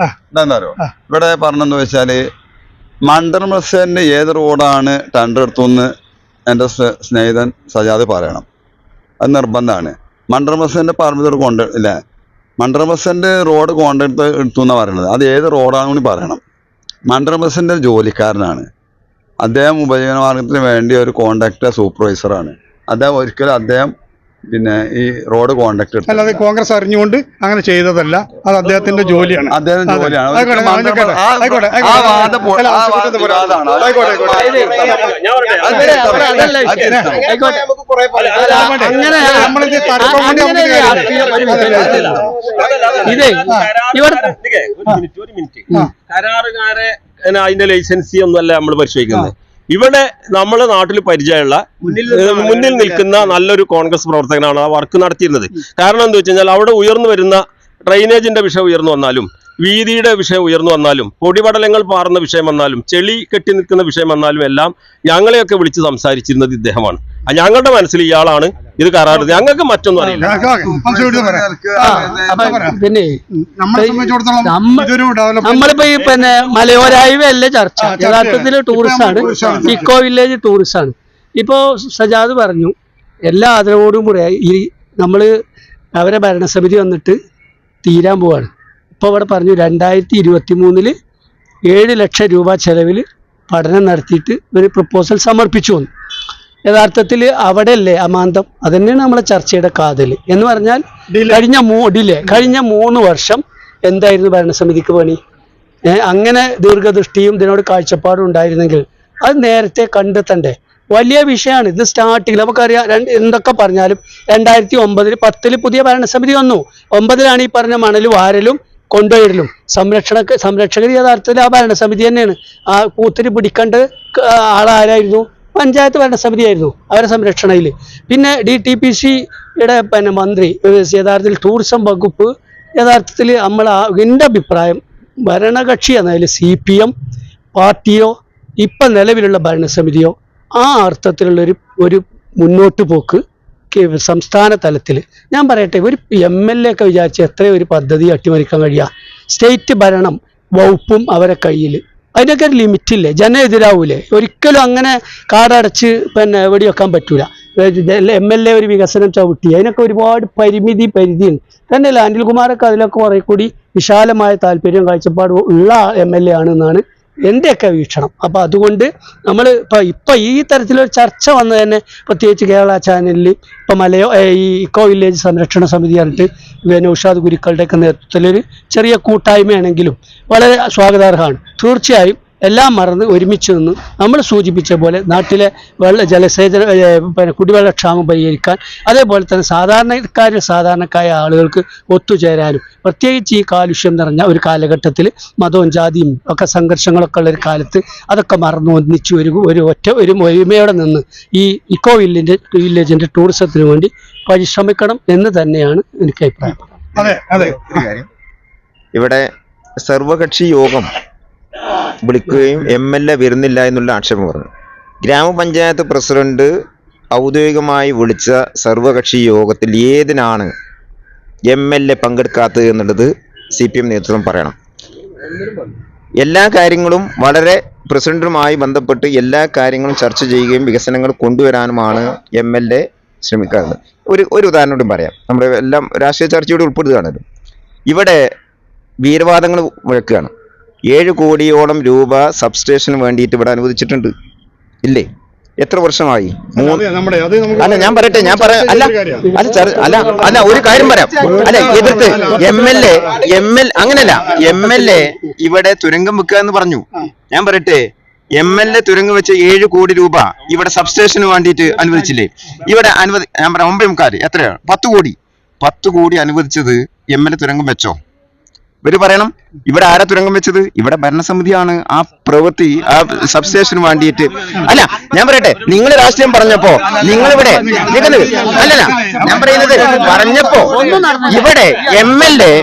ആ. ഇവിടെ പറഞ്ഞെന്ന് വെച്ചാൽ മണ്ടർ ബസ്സിന്റെ ഏത് റോഡാണ് ടെൻഡർ എടുത്തുന്ന് എന്റെ സ് സ്നേഹിതൻ സജാദ് പറയണം. അത് നിർബന്ധമാണ്. മണ്ടർ ബസ്സിന്റെ പറമ്പിൽ കൊണ്ട് ഇല്ല. മണ്ടർ ബസ്സിന്റെ റോഡ് കോണ്ടെടുത്ത് എടുത്തു എന്നാണ് പറയണത്. അത് ഏത് റോഡാണെന്ന് കൂടി പറയണം. മണ്ടർ ബസ്സിന്റെ ജോലിക്കാരനാണ്. അദ്ദേഹം ഉപജീവന മാർഗത്തിന് വേണ്ടി ഒരു കോണ്ടാക്ട് സൂപ്പർവൈസറാണ് അദ്ദേഹം ഒരിക്കലും അദ്ദേഹം പിന്നെ ഈ റോഡ് കോണ്ടാക്ട് എടുത്തു അല്ലാതെ കോൺഗ്രസ് അറിഞ്ഞുകൊണ്ട് അങ്ങനെ ചെയ്തതല്ല. അത് അദ്ദേഹത്തിന്റെ ജോലിയാണ്. അദ്ദേഹം. ജോലിയാണ്. ഇതേ. കരാറുകാരെ അതിന്റെ ലൈസൻസി ഒന്നുമല്ല നമ്മൾ പരിശോധിക്കുന്നത്. ഇവിടെ നമ്മളെ നാട്ടിൽ പരിചയമുള്ള മുന്നിൽ നിൽക്കുന്ന നല്ലൊരു കോൺഗ്രസ് പ്രവർത്തകനാണ് ആ വർക്ക് നടത്തിയിരുന്നത്. കാരണം എന്താ വെച്ച് കഴിഞ്ഞാൽ അവിടെ ഉയർന്നു വരുന്ന ഡ്രൈനേജിന്റെ വിഷയം ഉയർന്നു വന്നാലും വീതിയുടെ വിഷയം ഉയർന്നു വന്നാലും പൊടിപടലങ്ങൾ പാറുന്ന വിഷയം വന്നാലും ചെളി കെട്ടി നിൽക്കുന്ന വിഷയം വന്നാലും എല്ലാം ഞങ്ങളെയൊക്കെ വിളിച്ച് സംസാരിച്ചിരുന്നത് ഇദ്ദേഹമാണ്. ഞങ്ങളുടെ മനസ്സിൽ ഇയാളാണ് ഇത് കരാറ് ഞങ്ങൾക്ക് മറ്റൊന്നും അറിയില്ല. പിന്നെ നമ്മളെ ഇതൊരു ഡെവലപ്മെന്റ് നമ്മളിപ്പോ ഈ പിന്നെ മലയോര ഹൈവേ അല്ലേ ചർച്ച? യഥാർത്ഥത്തിൽ യഥാർത്ഥത്തിൽ ടൂറിസ്റ്റ് ആണ്. നമ്മൾ. ഇക്കോ വില്ലേജ് ടൂറിസ്റ്റ് ആണ്. ഇപ്പോ സജാദ് പറഞ്ഞു എല്ലാ ആദരവോടും കൂടെ ഈ നമ്മൾ അവരെ ഭരണസമിതി വന്നിട്ട് തീരാൻ പോവാണ്. ഇപ്പൊ അവിടെ പറഞ്ഞു രണ്ടായിരത്തി ഇരുപത്തി മൂന്നിൽ ഏഴ് ലക്ഷം രൂപ ചെലവിൽ പഠനം നടത്തിയിട്ട് ഒരു പ്രപ്പോസൽ സമർപ്പിച്ചു വന്നു. യഥാർത്ഥത്തിൽ അവിടെ അല്ലേ അമാന്തം? തന്നെയാണ് നമ്മളെ ചർച്ചയുടെ കാതൽ എന്ന് പറഞ്ഞാൽ കഴിഞ്ഞ മൂ ഡിലേ. കഴിഞ്ഞ മൂന്ന് വർഷം എന്തായിരുന്നു ഭരണസമിതിക്ക് പണി? അങ്ങനെ ദീർഘദൃഷ്ടിയും ഇതിനോട് കാഴ്ചപ്പാടും ഉണ്ടായിരുന്നെങ്കിൽ അത് നേരത്തെ കണ്ടെത്തണ്ടേ? വലിയ വിഷയമാണ്. ഇത് സ്റ്റാർട്ടിങ് നമുക്കറിയാം. രണ്ട് എന്തൊക്കെ പറഞ്ഞാലും രണ്ടായിരത്തി ഒമ്പതിൽ പത്തിൽ പുതിയ ഭരണസമിതി വന്നു. ഒമ്പതിലാണ് ഈ പറഞ്ഞ മണൽ വാരലും കൊണ്ടുപോയിടലും സംരക്ഷണ സംരക്ഷകർ യഥാർത്ഥത്തിൽ ആ ഭരണസമിതി തന്നെയാണ്. ആ കൂത്തിരി പിടിക്കേണ്ട ആളാരായിരുന്നു? പഞ്ചായത്ത് ഭരണസമിതിയായിരുന്നു അവരുടെ സംരക്ഷണയിൽ. പിന്നെ ഡി ടി പി സിയുടെ പിന്നെ മന്ത്രി യഥാർത്ഥത്തിൽ ടൂറിസം വകുപ്പ് യഥാർത്ഥത്തിൽ നമ്മൾ എന്റെ അഭിപ്രായം ഭരണകക്ഷി എന്നതിൽ സി പി എം പാർട്ടിയോ ഇപ്പം നിലവിലുള്ള ഭരണസമിതിയോ ആ അർത്ഥത്തിലുള്ളൊരു ഒരു മുന്നോട്ട് പോക്ക് സംസ്ഥാന തലത്തിൽ. ഞാൻ പറയട്ടെ ഒരു എം എൽ എ ഒക്കെ വിചാരിച്ച് എത്ര ഒരു പദ്ധതി അട്ടിമറിക്കാൻ കഴിയുക സ്റ്റേറ്റ് ഭരണം വകുപ്പും അവരെ കയ്യിൽ. അതിനൊക്കെ ഒരു ലിമിറ്റില്ലേ ജനം എതിരാവൂലേ? ഒരിക്കലും അങ്ങനെ കാടടച്ച് പിന്നെ വെടിവെക്കാൻ പറ്റൂല. എം എൽ എ ഒരു വികസനം ചവിട്ടി. അതിനൊക്കെ ഒരുപാട് പരിമിതി പരിധിയുണ്ട്. തന്നെയല്ല അനിൽകുമാറൊക്കെ അതിലൊക്കെ കുറെ കൂടി വിശാലമായ താല്പര്യം കാഴ്ചപ്പാട് ഉള്ള എം എൽ എ ആണെന്നാണ് എന്റെയൊക്കെ വീക്ഷണം. അപ്പോൾ അതുകൊണ്ട് നമ്മൾ ഇപ്പോൾ ഇപ്പോൾ ഈ തരത്തിലൊരു ചർച്ച വന്നു തന്നെ പ്രത്യേകിച്ച് കേരള ചാനലിൽ ഇപ്പോൾ മലയോ ഈ ഇക്കോ വില്ലേജ് സംരക്ഷണ സമിതി പറഞ്ഞിട്ട് പിന്നെ ഉഷാദ് ഗുരുക്കളുടെയൊക്കെ നേതൃത്വത്തിലൊരു ചെറിയ കൂട്ടായ്മയാണെങ്കിലും വളരെ സ്വാഗതാർഹമാണ്. തീർച്ചയായും എല്ലാം മറന്ന് ഒരുമിച്ച് നിന്ന് നമ്മൾ സൂചിപ്പിച്ച പോലെ നാട്ടിലെ വെള്ള ജലസേചന പിന്നെ കുടിവെള്ള കുടിവെള്ളക്ഷാമം പരിഹരിക്കാൻ അതേപോലെ തന്നെ സാധാരണക്കാരിൽ സാധാരണക്കാരായ ആളുകൾക്ക് ഒത്തുചേരാനും പ്രത്യേകിച്ച് ഈ കാലുഷ്യം നിറഞ്ഞ ഒരു കാലഘട്ടത്തിൽ മതവും ജാതിയും ഒക്കെ സംഘർഷങ്ങളൊക്കെ ഉള്ള ഒരു കാലത്ത് അതൊക്കെ മറന്നു ഒന്നിച്ച് ഒരു ഒരു ഒറ്റ ഒരു ഒരുമയോടെ നിന്ന് ഈ ഇക്കോ വില്ലിന്റെ വില്ലേജിന്റെ ടൂറിസത്തിന് വേണ്ടി പരിശ്രമിക്കണം എന്ന് തന്നെയാണ് എനിക്ക് അഭിപ്രായം. അതെ അതെ. ഒരു കാര്യം. ഇവിടെ സർവകക്ഷി യോഗം വിളിക്കുകയും എം എൽ എ വരുന്നില്ല എന്നുള്ള ആക്ഷേപം പറഞ്ഞു. ഗ്രാമപഞ്ചായത്ത് പ്രസിഡന്റ് ഔദ്യോഗികമായി വിളിച്ച സർവകക്ഷി യോഗത്തിൽ ഏതിനാണ് എം എൽ എ പങ്കെടുക്കാത്തത് എന്നുള്ളത് സി പി എം നേതൃത്വം പറയണം. എല്ലാ കാര്യങ്ങളും വളരെ പ്രസിഡന്റുമായി ബന്ധപ്പെട്ട് എല്ലാ കാര്യങ്ങളും ചർച്ച ചെയ്യുകയും വികസനങ്ങൾ കൊണ്ടുവരാനുമാണ് എം എൽ എ ശ്രമിക്കാറുള്ളത്. ഒരു ഒരു ഉദാഹരണം പറയാം. നമ്മുടെ എല്ലാം രാഷ്ട്രീയ ചർച്ചയോട് ഉൾപ്പെടുത്തുകയാണല്ലോ ഇവിടെ വീരവാദങ്ങൾ മുഴക്കുകയാണ് ഏഴ് കോടിയോളം രൂപ സബ്സ്റ്റേഷന് വേണ്ടിയിട്ട് ഇവിടെ അനുവദിച്ചിട്ടുണ്ട്. ഇല്ലേ? എത്ര വർഷമായി? അല്ല ഞാൻ പറയട്ടെ ഞാൻ പറയാം. അല്ല അല്ല അല്ല അല്ല ഒരു കാര്യം പറയാം. അല്ല എതിർത്ത് M L A M L അങ്ങനല്ല എം എൽ എ ഇവിടെ തുരങ്കം വെക്കുക എന്ന് പറഞ്ഞു. ഞാൻ പറയട്ടെ എം എൽ എ തുരങ്കം വെച്ച ഏഴ് കോടി രൂപ ഇവിടെ സബ്സ്റ്റേഷന് വേണ്ടിയിട്ട് അനുവദിച്ചില്ലേ? ഇവിടെ അനുവദി ഞാൻ പറയാം ഒമ്പത് മുക്കാൽ എത്രയാണ് പത്ത് കോടി. പത്ത് കോടി അനുവദിച്ചത് എം എൽ എ തുരങ്കം വെച്ചോ? ഇവർ പറയണം ഇവിടെ ആരാ തുരങ്കം വെച്ചത്? ഇവിടെ ഭരണസമിതിയാണ് ആ പ്രവൃത്തി ആ സബ്സ്റ്റേഷന് വേണ്ടിയിട്ട്. അല്ല ഞാൻ പറയട്ടെ നിങ്ങൾ രാഷ്ട്രീയം പറഞ്ഞപ്പോ നിങ്ങൾ ഇവിടെ അല്ലല്ല ഞാൻ പറയുന്നത് പറഞ്ഞപ്പോ ഇവിടെ M L A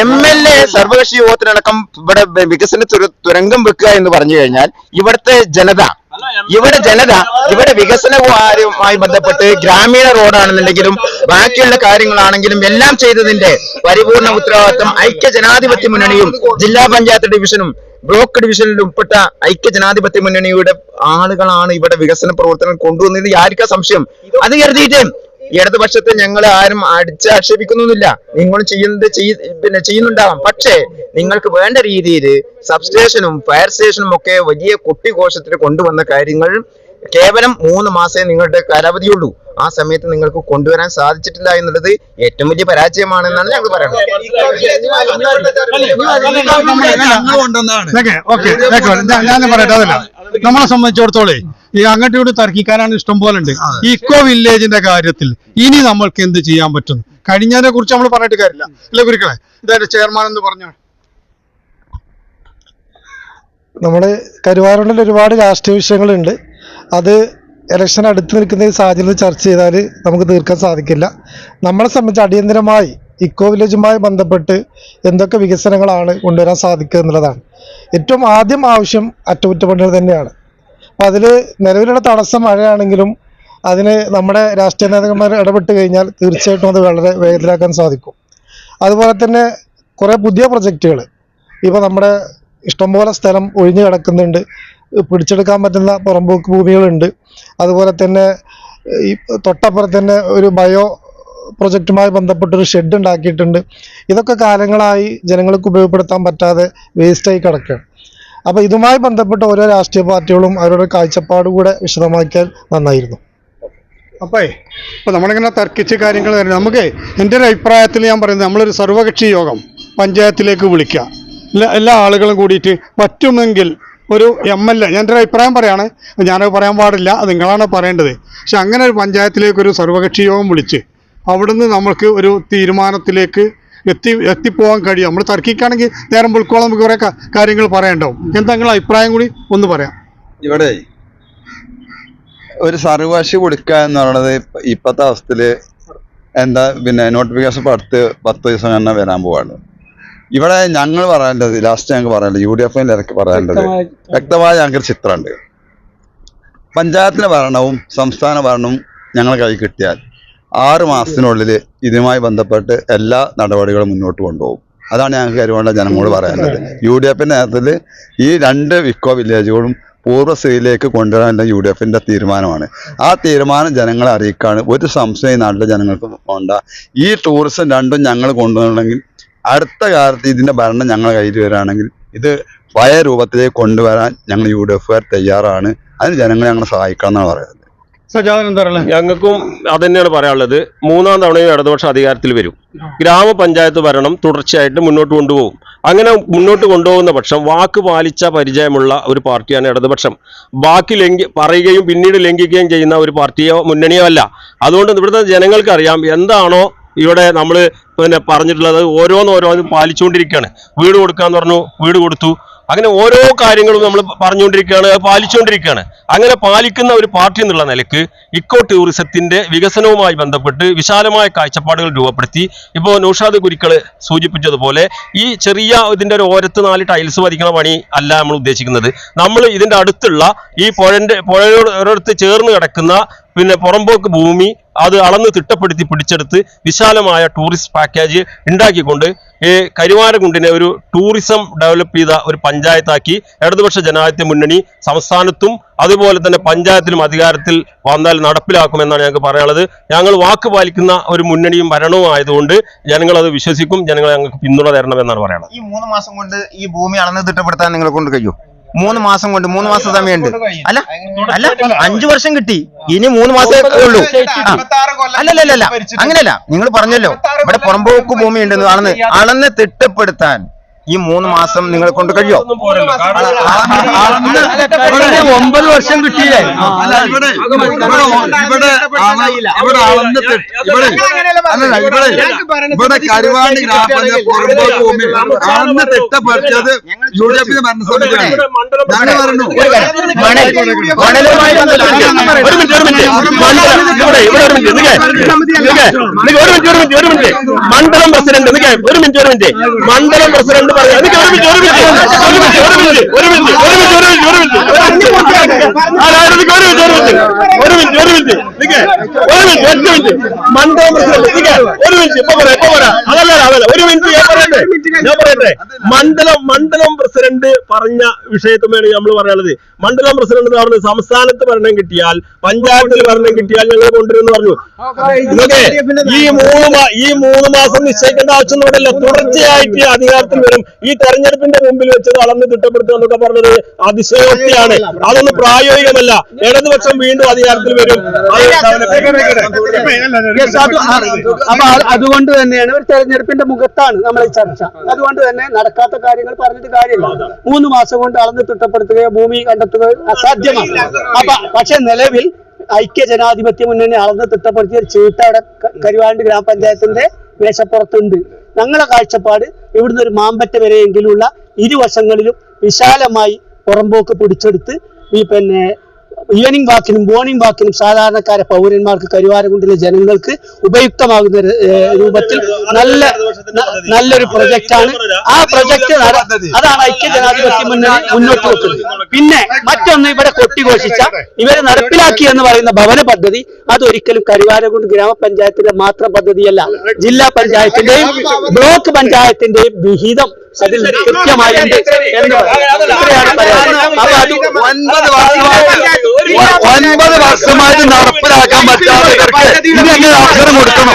M L A സർവകക്ഷി യോഗത്തിനടക്കം ഇവിടെ വികസന തുരങ്കം വെക്കുക എന്ന് പറഞ്ഞു കഴിഞ്ഞാൽ ഇവിടുത്തെ ജനത ഇവിടെ ജനത ഇവിടെ വികസനവുമായി ബന്ധപ്പെട്ട് ഗ്രാമീണ റോഡാണെന്നുണ്ടെങ്കിലും ബാക്കിയുള്ള കാര്യങ്ങളാണെങ്കിലും എല്ലാം ചെയ്തതിന്റെ പരിപൂർണ ഉത്തരവാദിത്വം ഐക്യ ജനാധിപത്യ മുന്നണിയും ജില്ലാ പഞ്ചായത്ത് ഡിവിഷനും ബ്ലോക്ക് ഡിവിഷനിൽ ഉൾപ്പെട്ട ഐക്യ ജനാധിപത്യ മുന്നണിയുടെ ആളുകളാണ് ഇവിടെ വികസന പ്രവർത്തനം കൊണ്ടുവന്നത് ആർക്കാ സംശയം. അത് കരുതിയിട്ട് ഇടതുപക്ഷത്തെ ഞങ്ങൾ ആരും അടിച്ചാക്ഷേപിക്കുന്നൊന്നുമില്ല നിങ്ങൾ ചെയ്യുന്നത് ചെയ്യ പിന്നെ ചെയ്യുന്നുണ്ടാവാം. പക്ഷേ നിങ്ങൾക്ക് വേണ്ട രീതിയിൽ സബ്സ്റ്റേഷനും ഫയർ സ്റ്റേഷനും ഒക്കെ വലിയ കുട്ടികോശത്തിൽ കൊണ്ടുവന്ന കാര്യങ്ങൾ കേവലം മൂന്ന് മാസമേ നിങ്ങളുടെ കാലാവധിയുള്ളൂ. ആ സമയത്ത് നിങ്ങൾക്ക് കൊണ്ടുവരാൻ സാധിച്ചിട്ടില്ല എന്നുള്ളത് ഏറ്റവും വലിയ പരാജയമാണെന്നാണ് ഞങ്ങൾ പറയുന്നത്. നമ്മളെ സംബന്ധിച്ചിടത്തോളം ഈ അങ്ങോട്ടും ഇങ്ങോട്ടും തർക്കിക്കാനാണ് ഇഷ്ടം പോലെ ഉണ്ട് ഈ ഇക്കോ വില്ലേജിന്റെ കാര്യത്തിൽ ഇനി നമ്മൾക്ക് എന്ത് ചെയ്യാൻ പറ്റും കഴിഞ്ഞതിനെ കുറിച്ച് നമ്മൾ പറഞ്ഞിട്ട് കാര്യമില്ല. ഇല്ല ഗുരുക്കളെ? ഇതായിട്ട് ചെയർമാൻ എന്ന് പറഞ്ഞു നമ്മുടെ കരുവാരുണ്ടിൽ ഒരുപാട് രാഷ്ട്രീയ വിഷയങ്ങളുണ്ട്. അത് ഇലക്ഷൻ അടുത്ത് നിൽക്കുന്ന ഈ സാഹചര്യത്തിൽ ചർച്ച ചെയ്താൽ നമുക്ക് തീർക്കാൻ സാധിക്കില്ല. നമ്മളെ സംബന്ധിച്ച് അടിയന്തരമായി ഇക്കോ വില്ലേജുമായി ബന്ധപ്പെട്ട് എന്തൊക്കെ വികസനങ്ങളാണ് കൊണ്ടുവരാൻ സാധിക്കുക എന്നുള്ളതാണ്. ഏറ്റവും ആദ്യം ആവശ്യം അറ്റകുറ്റപ്പണികൾ തന്നെയാണ്. അപ്പം അതിൽ നിലവിലുള്ള തടസ്സം മഴയാണെങ്കിലും അതിന് നമ്മുടെ രാഷ്ട്രീയ നേതാക്കന്മാർ ഇടപെട്ട് കഴിഞ്ഞാൽ തീർച്ചയായിട്ടും അത് വളരെ വേഗത്തിലാക്കാൻ സാധിക്കും. അതുപോലെ തന്നെ കുറേ പുതിയ പ്രൊജക്റ്റുകൾ ഇപ്പോൾ നമ്മുടെ ഇഷ്ടംപോലെ സ്ഥലം ഒഴിഞ്ഞു കിടക്കുന്നുണ്ട്. പിടിച്ചെടുക്കാൻ പറ്റുന്ന പുറമ്പോക്ക് ഭൂമികളുണ്ട്. അതുപോലെ തന്നെ ഈ തൊട്ടപ്പുറത്ത് തന്നെ ഒരു ബയോ പ്രൊജക്റ്റുമായി ബന്ധപ്പെട്ടൊരു ഷെഡ് ഉണ്ടാക്കിയിട്ടുണ്ട്. ഇതൊക്കെ കാലങ്ങളായി ജനങ്ങൾക്ക് ഉപയോഗപ്പെടുത്താൻ പറ്റാതെ വേസ്റ്റായി കിടക്കുകയാണ്. അപ്പോൾ ഇതുമായി ബന്ധപ്പെട്ട ഓരോ രാഷ്ട്രീയ പാർട്ടികളും അവരുടെ കാഴ്ചപ്പാട് കൂടെ വിശദമാക്കിയാൽ നന്നായിരുന്നു. അപ്പേ ഇപ്പൊ നമ്മളിങ്ങനെ തർക്കിച്ച് കാര്യങ്ങൾ നമുക്ക് എന്റെ ഒരു അഭിപ്രായത്തിൽ ഞാൻ പറയുന്നത് നമ്മളൊരു സർവകക്ഷി യോഗം പഞ്ചായത്തിലേക്ക് വിളിക്കുക. എല്ലാ ആളുകളും കൂടിയിട്ട് പറ്റുമെങ്കിൽ ഒരു എം എൽ എ ഞാൻ എന്റെ അഭിപ്രായം പറയാണ്. ഞാനത് പറയാൻ പാടില്ല. അത് നിങ്ങളാണ് പറയേണ്ടത്. പക്ഷെ അങ്ങനെ ഒരു പഞ്ചായത്തിലേക്ക് ഒരു സർവകക്ഷി യോഗം വിളിച്ച് അവിടുന്ന് നമ്മൾക്ക് ഒരു തീരുമാനത്തിലേക്ക് എത്തി എത്തിപ്പോകാൻ കഴിയും. നമ്മൾ തർക്കിക്കുകയാണെങ്കിൽ നേരം ഉൾക്കോളം നമുക്ക് കുറേ കാര്യങ്ങൾ പറയണ്ടാവും എന്താ നിങ്ങളുടെ അഭിപ്രായം കൂടി? ഒന്ന് പറയാം. ഇവിടെ ഒരു സർവകക്ഷി കൊടുക്കുക എന്ന് പറയുന്നത് ഇപ്പോഴത്തെ അവസ്ഥയിൽ എന്താ പിന്നെ നോട്ടിഫിക്കേഷൻ ഇപ്പോൾ അടുത്ത് പത്ത് ദിവസം തന്നെ വരാൻ പോവാണ്. ഇവിടെ ഞങ്ങൾ പറയേണ്ടത് ലാസ്റ്റ് ഞങ്ങൾക്ക് പറയാനുള്ളത് യു ഡി എഫിൽ ഇറക്കി പറയേണ്ടത് വ്യക്തമായ ഞങ്ങൾക്ക് ചിത്രമുണ്ട്. പഞ്ചായത്തിന്റെ ഭരണവും സംസ്ഥാന ഭരണവും ഞങ്ങൾ കൈ കിട്ടിയാൽ ആറ് മാസത്തിനുള്ളിൽ ഇതുമായി ബന്ധപ്പെട്ട് എല്ലാ നടപടികളും മുന്നോട്ട് കൊണ്ടുപോകും. അതാണ് ഞങ്ങൾക്ക് കരുവേണ്ട ജനങ്ങളോട് പറയാനുള്ളത്. യു ഡി എഫിന്റെ നേതൃത്വത്തിൽ ഈ രണ്ട് വിക്കോ വില്ലേജുകളും പൂർവസ്ഥിതിയിലേക്ക് കൊണ്ടുവരാനുള്ള യു ഡി എഫിന്റെ തീരുമാനമാണ്. ആ തീരുമാനം ജനങ്ങളെ അറിയിക്കാണ്. ഒരു സംശയം നാട്ടിലെ ജനങ്ങൾക്ക് വേണ്ട. ഈ ടൂറിസം രണ്ടും ഞങ്ങൾ കൊണ്ടുവരണമെങ്കിൽ അടുത്ത കാലത്ത് ഇതിന്റെ ഭരണം ഞങ്ങളുടെ കയ്യിൽ വരികയാണെങ്കിൽ ഇത് പഴയ രൂപത്തിലേക്ക് കൊണ്ടുവരാൻ ഞങ്ങൾ യു ഡി എഫുകാർ തയ്യാറാണ്. അതിന് ജനങ്ങളെ ഞങ്ങളെ സഹായിക്കണം എന്നാണ് പറയുന്നത് ഞങ്ങൾക്കും അത് തന്നെയാണ് പറയാനുള്ളത്. മൂന്നാം തവണയും ഇടതുപക്ഷ അധികാരത്തിൽ വരും. ഗ്രാമപഞ്ചായത്ത് ഭരണം തുടർച്ചയായിട്ട് മുന്നോട്ട് കൊണ്ടുപോകും. അങ്ങനെ മുന്നോട്ട് കൊണ്ടുപോകുന്ന പക്ഷം വാക്ക് പാലിച്ച പരിചയമുള്ള ഒരു പാർട്ടിയാണ് ഇടതുപക്ഷം. ബാക്കി ലംഘി പറയുകയും പിന്നീട് ലംഘിക്കുകയും ചെയ്യുന്ന ഒരു പാർട്ടിയോ മുന്നണിയോ അല്ല. അതുകൊണ്ട് ഇവിടുത്തെ ജനങ്ങൾക്കറിയാം എന്താണോ ഇവിടെ നമ്മൾ പിന്നെ പറഞ്ഞിട്ടുള്ളത് ഓരോന്ന് ഓരോന്നും പാലിച്ചുകൊണ്ടിരിക്കുകയാണ്. വീട് കൊടുക്കാന്ന് പറഞ്ഞു വീട് കൊടുത്തു. അങ്ങനെ ഓരോ കാര്യങ്ങളും നമ്മൾ പറഞ്ഞുകൊണ്ടിരിക്കുകയാണ് പാലിച്ചുകൊണ്ടിരിക്കുകയാണ്. അങ്ങനെ പാലിക്കുന്ന ഒരു പാർട്ടി എന്നുള്ള നിലയ്ക്ക് ഇക്കോ ടൂറിസത്തിന്റെ വികസനവുമായി ബന്ധപ്പെട്ട് വിശാലമായ കാഴ്ചപ്പാടുകൾ രൂപപ്പെടുത്തി. ഇപ്പോൾ നൌഷാദ് കുരുക്കൾ സൂചിപ്പിച്ചതുപോലെ ഈ ചെറിയ ഇതിന്റെ ഒരു ഓരത്ത് നാല് ടൈൽസ് പതിക്കുന്ന പണി അല്ല നമ്മൾ ഉദ്ദേശിക്കുന്നത്. നമ്മൾ ഇതിന്റെ അടുത്തുള്ള ഈ പുഴന്റെ പുഴയോട് ഓരോരുത്ത് ചേർന്ന് കിടക്കുന്ന പിന്നെ പുറമ്പോക്ക് ഭൂമി അത് അളന്ന് തിട്ടപ്പെടുത്തി പിടിച്ചെടുത്ത് വിശാലമായ ടൂറിസ്റ്റ് പാക്കേജ് ഉണ്ടാക്കിക്കൊണ്ട് ഈ കരുവാരകുണ്ടിനെ ഒരു ടൂറിസം ഡെവലപ്പ് ചെയ്ത ഒരു പഞ്ചായത്താക്കി ഇടതുപക്ഷ ജനാധിപത്യ മുന്നണി സംസ്ഥാനത്തും അതുപോലെ തന്നെ പഞ്ചായത്തിലും അധികാരത്തിൽ വന്നാൽ നടപ്പിലാക്കുമെന്നാണ് ഞങ്ങൾക്ക് പറയാനുള്ളത്. ഞങ്ങൾ വാക്ക് പാലിക്കുന്ന ഒരു മുന്നണിയും ഭരണവും ആയതുകൊണ്ട് ജനങ്ങൾ അത് വിശ്വസിക്കും ജനങ്ങൾ ഞങ്ങൾക്ക് പിന്തുണ തരണമെന്നാണ് പറയുന്നത് ഈ മൂന്ന് മാസം കൊണ്ട് ഈ ഭൂമി അളന്ന് തിട്ടപ്പെടുത്താൻ നിങ്ങളെ കൊണ്ട് കഴിയും? മൂന്ന് മാസം കൊണ്ട് മൂന്ന് മാസം സമയമുണ്ട്. അല്ല അല്ല അഞ്ചു വർഷം കിട്ടി. ഇനി മൂന്ന് മാസമേ ഉള്ളൂ. അല്ലല്ലല്ല അങ്ങനെയല്ല. നിങ്ങൾ പറഞ്ഞല്ലോ. ഇവിടെ പുറമ്പോക്ക് ഭൂമി ഉണ്ടെന്ന് അളന്ന് അളന്ന് തിട്ടപ്പെടുത്താൻ ഈ മൂന്ന് മാസം നിങ്ങളെ കൊണ്ട് കഴിയോ ഒമ്പത് വർഷം കിട്ടിയില്ലേ അല്ല ഇവിടെ ഇവിടെ ഇവിടെ ഇവിടെ അളന്ന് തിട്ട- ഇവിടെ അല്ലല്ല ഇവിടെ ഇവിടെ കരുവാണി ഗ്രാമപഞ്ചായത്ത് പുറമ്പോക്ക് ഭൂമി അളന്ന് തിട്ടപ്പെടുത്തിയത് യു ഡി എഫിന്റെ ഭരണസമിതിയാണ് ഞങ്ങൾ പറഞ്ഞു മണൽ മണലുമായി ബന്ധപ്പെട്ട് ഒരു മിനിറ്റ് ഒരു മിനിറ്റ് മണ്ഡലം ഇവിടെ ഇവിടെ ഒരു മിനിറ്റ് നിൽക്കേ നിൽക്കേ നിൽക്കേ ഒരു മിനിറ്റ് ഒരു മിനിറ്റ് മണ്ഡലം പ്രസിഡന്റ് ഒരു മിനിറ്റ് ഒരു മിനിറ്റ് മണ്ഡലം പ്രസിഡന്റ് പറയാം ഒരു മിനിറ്റ്, ഒരു മിനിറ്റ്, ഒരു മിനിറ്റ്, ഒരു മിനിറ്റ്, ഒരു മിനിറ്റ്, ഒരു മിനിറ്റ്, ഒരു മിനിറ്റ്, ഒരു മിനിറ്റ്, ഒരു മിനിറ്റ്. ഒരു മിനിറ്റ്, ഒരു മിനിറ്റ്, ഒരു മിനിറ്റ്, ഒരു നിക്ക്. ഒരു മിനിറ്റ്. മണ്ഡലം പ്രസിഡന്റ്, നിക്ക്. ഒരു മിനിറ്റ്, ഇപ്പൊ പറയാം, ഇപ്പൊ പറയാം. അതല്ല, അതല്ല, ഒരു മിനിറ്റ് ഞാൻ പറയട്ടെ ഞാൻ പറയട്ടെ മണ്ഡലം മണ്ഡലം പ്രസിഡന്റ് പറഞ്ഞ വിഷയത്തുമാണ് നമ്മൾ പറയുന്നത് മണ്ഡലം പ്രസിഡന്റ് എന്ന് പറഞ്ഞത് സംസ്ഥാനത്ത് ഭരണം കിട്ടിയാൽ പഞ്ചായത്തിൽ ഭരണം കിട്ടിയാൽ ഞങ്ങൾ കൊണ്ടുവരുമെന്ന് പറഞ്ഞു ഈ മൂന്ന് ഈ മൂന്ന് മാസം നിശ്ചയിക്കേണ്ട ആവശ്യം തുടർച്ചയായിട്ട് അധികാരത്തിൽ വരും ഈ തെരഞ്ഞെടുപ്പിന്റെ മുമ്പിൽ വെച്ച് അളന്ന് തിട്ടപ്പെടുത്തുക എന്നൊക്കെ പറഞ്ഞത് അതിശയോക്തിയാണ്. അതൊന്നും പ്രായോഗികമല്ല. ഇടതുപക്ഷം വീണ്ടും അധികാരത്തിൽ വരും. അപ്പൊ അത് അതുകൊണ്ട് തന്നെയാണ് ഒരു തെരഞ്ഞെടുപ്പിന്റെ മുഖത്താണ് നമ്മൾ ഈ ചർച്ച. അതുകൊണ്ട് തന്നെ നടക്കാത്ത കാര്യങ്ങൾ പറഞ്ഞിട്ട് കാര്യമില്ല. മൂന്ന് മാസം കൊണ്ട് അളന്ന് തിട്ടപ്പെടുത്തുകയോ ഭൂമി കണ്ടെത്തുകയോ അസാധ്യമാണ്. അപ്പൊ പക്ഷെ നിലവിൽ ഐക്യ ജനാധിപത്യ മുന്നണി അളന്ന് തിട്ടപ്പെടുത്തിയ ചീട്ട അവിടെ കരുവാണ്ട് ഗ്രാമപഞ്ചായത്തിന്റെ മേശപ്പുറത്തുണ്ട് ഞങ്ങളുടെ കാഴ്ചപ്പാട് ഇവിടുന്ന് ഒരു മാമ്പറ്റ വരെയെങ്കിലുള്ള ഇരുവശങ്ങളിലും വിശാലമായി പുറമ്പോക്ക് പിടിച്ചെടുത്ത് ഈ പിന്നെ ഈവനിങ് വാക്കിനും മോർണിംഗ് വാക്കിനും സാധാരണക്കാരെ പൗരന്മാർക്ക് കരുവാരകുണ്ടിലെ ജനങ്ങൾക്ക് ഉപയുക്തമാകുന്ന രൂപത്തിൽ നല്ല നല്ലൊരു പ്രൊജക്റ്റാണ് ആ പ്രൊജക്ട് അതാണ് ഐക്യ ജനാധിപത്യ മുന്നണി മുന്നോട്ട് വെക്കുന്നത്. പിന്നെ മറ്റൊന്ന് ഇവിടെ കൊട്ടിഘോഷിച്ച ഇവരെ നടപ്പിലാക്കി എന്ന് പറയുന്ന ഭവന പദ്ധതി അതൊരിക്കലും കരുവാരകുണ്ട് ഗ്രാമപഞ്ചായത്തിന്റെ മാത്രം പദ്ധതിയല്ല ജില്ലാ പഞ്ചായത്തിന്റെയും ബ്ലോക്ക് പഞ്ചായത്തിന്റെയും വിഹിതം അതിൽ എന്ന് ഒൻപത് വർഷമായിട്ട് ഒൻപത് വർഷമായിട്ട് നടപ്പിലാക്കാൻ പറ്റാത്തവർക്ക് ഇനി എങ്ങനെ അവസരം കൊടുക്കണം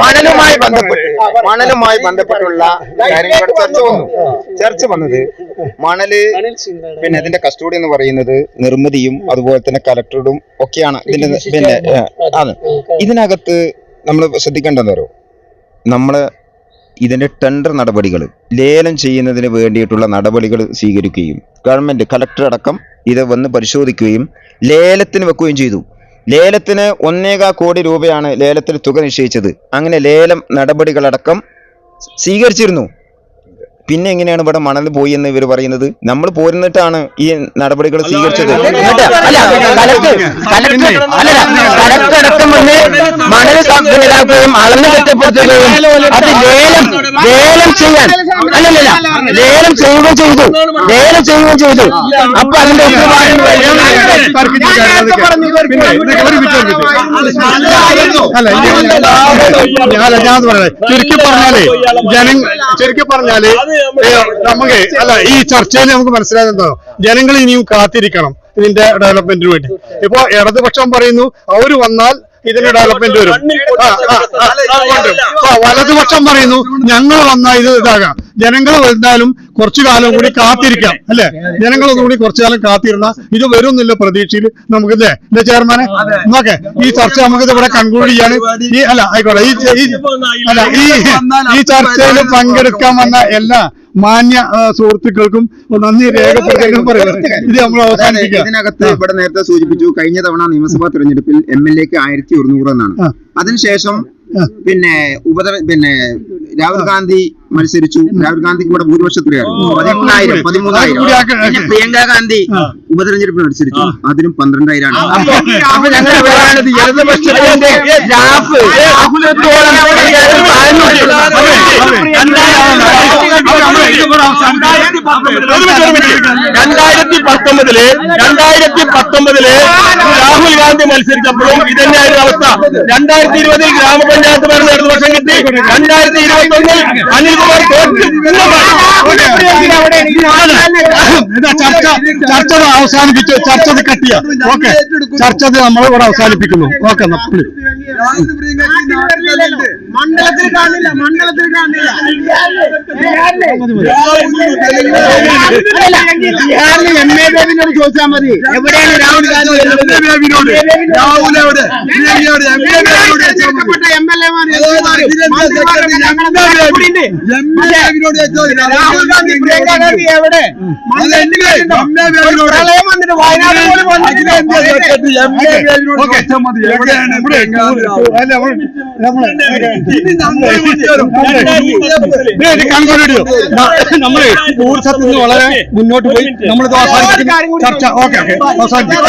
മണലുമായി ബന്ധപ്പെട്ട് മണലുമായി ബന്ധപ്പെട്ടുള്ള കാര്യങ്ങൾ ചർച്ച വന്നു ചർച്ച വന്നത് മണൽ പിന്നെ അതിന്റെ കസ്റ്റഡി എന്ന് പറയുന്നത് നിർമ്മിതിയും അതുപോലെ തന്നെ കലക്ടറും ഒക്കെയാണ് ഇതിന്റെ പിന്നെ ആണ് ഇതിനകത്ത് നമ്മൾ ശ്രദ്ധിക്കേണ്ടതോ നമ്മൾ ഇതിന്റെ ടെൻഡർ നടപടികൾ ലേലം ചെയ്യുന്നതിന് വേണ്ടിയിട്ടുള്ള നടപടികൾ സ്വീകരിക്കുകയും ഗവൺമെന്റ് കളക്ടർ അടക്കം ഇത് വന്ന് പരിശോധിക്കുകയും ലേലത്തിന് വെക്കുകയും ചെയ്തു. ലേലത്തിന് ഒന്നേകാ കോടി രൂപയാണ് ലേലത്തിൽ തുക നിശ്ചയിച്ചത്. അങ്ങനെ ലേലം നടപടികളടക്കം സ്വീകരിച്ചിരുന്നു. പിന്നെ എങ്ങനെയാണ് ഇവിടെ മണൽ പോയി എന്ന് ഇവർ പറയുന്നത്? നമ്മൾ പോരുന്നിട്ടാണ് ഈ നടപടികൾ സ്വീകരിച്ചത്. മണൽ ഇതാക്കുകയും അളന്ന് കെട്ടപ്പെടുത്തുകയും അത് ലേലം ലേലം ചെയ്യാൻ അല്ലല്ല ലേലം ചെയ്യുകയും ചെയ്തു. ലേലം ചെയ്യുകയും ചെയ്തു. അപ്പൊ അതിന്റെ അല്ല ഞാൻ പറയാം ചുരുക്കി പറഞ്ഞാലേ ജനങ്ങൾ ചുരുക്കി പറഞ്ഞാൽ നമുക്ക് അല്ല ഈ ചർച്ചയിൽ നമുക്ക് മനസ്സിലാകുന്നതോ ജനങ്ങൾ ഇനിയും കാത്തിരിക്കണം ഇതിന്റെ ഡെവലപ്മെന്റിന് വേണ്ടി. ഇപ്പൊ ഇടതുപക്ഷം പറയുന്നു അവർ വന്നാൽ ഇതിന് ഡെവലപ്മെന്റ് വരും. വലതുപക്ഷം പറയുന്നു ഞങ്ങൾ വന്നാൽ ഇത് ഇതാകാം. ജനങ്ങൾ വന്നാലും കുറച്ചു കാലം കൂടി കാത്തിരിക്കാം അല്ലെ? ജനങ്ങൾ ഒന്നുകൂടി കുറച്ചു കാലം കാത്തിരുന്ന ഇത് വരും എന്നുള്ള പ്രതീക്ഷയിൽ നമുക്ക് അല്ലേ അല്ലെ ചെയർമാനെ നോക്കെ ഈ ചർച്ച നമുക്ക് ഇവിടെ കൺക്ലൂഡ് ചെയ്യാൻ ഈ അല്ല ആയിക്കോട്ടെ. ഈ- അല്ല ഈ ഈ ചർച്ചയിൽ പങ്കെടുക്കാൻ വന്ന എല്ലാ മാന്യ സുഹൃത്തുക്കൾക്കും നന്ദി രേഖപ്പെടുത്തി പറയുന്നത് ഇത് നമ്മൾ അവസാനിപ്പിക്കുക ഇതിനകത്ത് ഇവിടെ നേരത്തെ സൂചിപ്പിച്ചു കഴിഞ്ഞ തവണ നിയമസഭാ തെരഞ്ഞെടുപ്പിൽ എം എൽ എക്ക് ആയിരത്തി ഒരുന്നൂറ് എന്നാണ്. അതിനുശേഷം പിന്നെ ഉപദ്ര പിന്നെ രാഹുൽ ഗാന്ധി മത്സരിച്ചു രാഹുൽ ഗാന്ധിക്ക് ഇവിടെ ഭൂരിപക്ഷത്തിലാണ് പതിമൂന്നായിരം പതിമൂന്നായിരം പിന്നെ പ്രിയങ്ക ഗാന്ധി ഉപതെരഞ്ഞെടുപ്പിൽ മത്സരിച്ചു അതിലും പന്ത്രണ്ടായിരം രണ്ടായിരത്തി പത്തൊമ്പതിൽ രണ്ടായിരത്തി പത്തൊമ്പതിൽ രാഹുൽ ഗാന്ധി മത്സരിച്ചപ്പോഴും ഇതന്നെയായിരുന്നു അവസ്ഥ. രണ്ടായിരത്തി ഇരുപതിൽ ഗ്രാമപഞ്ചായത്ത് ഭരണം വർഷം കിട്ടി. രണ്ടായിരത്തി ഇരുപത്തി ഒന്നിൽ അനിൽകുമാർ തോറ്റു ചർച്ച ചർച്ച അവസാനിപ്പിച്ചു ചർച്ച കട്ടിയ ഓക്കെ. ചർച്ച നമ്മൾ ഇവിടെ അവസാനിപ്പിക്കുന്നു. ഓക്കെ എന്നാ മണ്ഡലത്തിൽ കാണില്ല മണ്ഡലത്തിൽ കാണില്ല. ചോദിച്ചാൽ മതി. എവിടെയാണ് ഗാന്ധി? എവിടെ? പ്രളയം വന്നിട്ട് വയനാട് പോലും വന്നിട്ടില്ല നമ്മൾ ഊർജത്തിൽ നിന്ന് വളരെ മുന്നോട്ട് പോയി. നമ്മൾ ചർച്ച. Okay okay. അവസാനിപ്പിക്കും.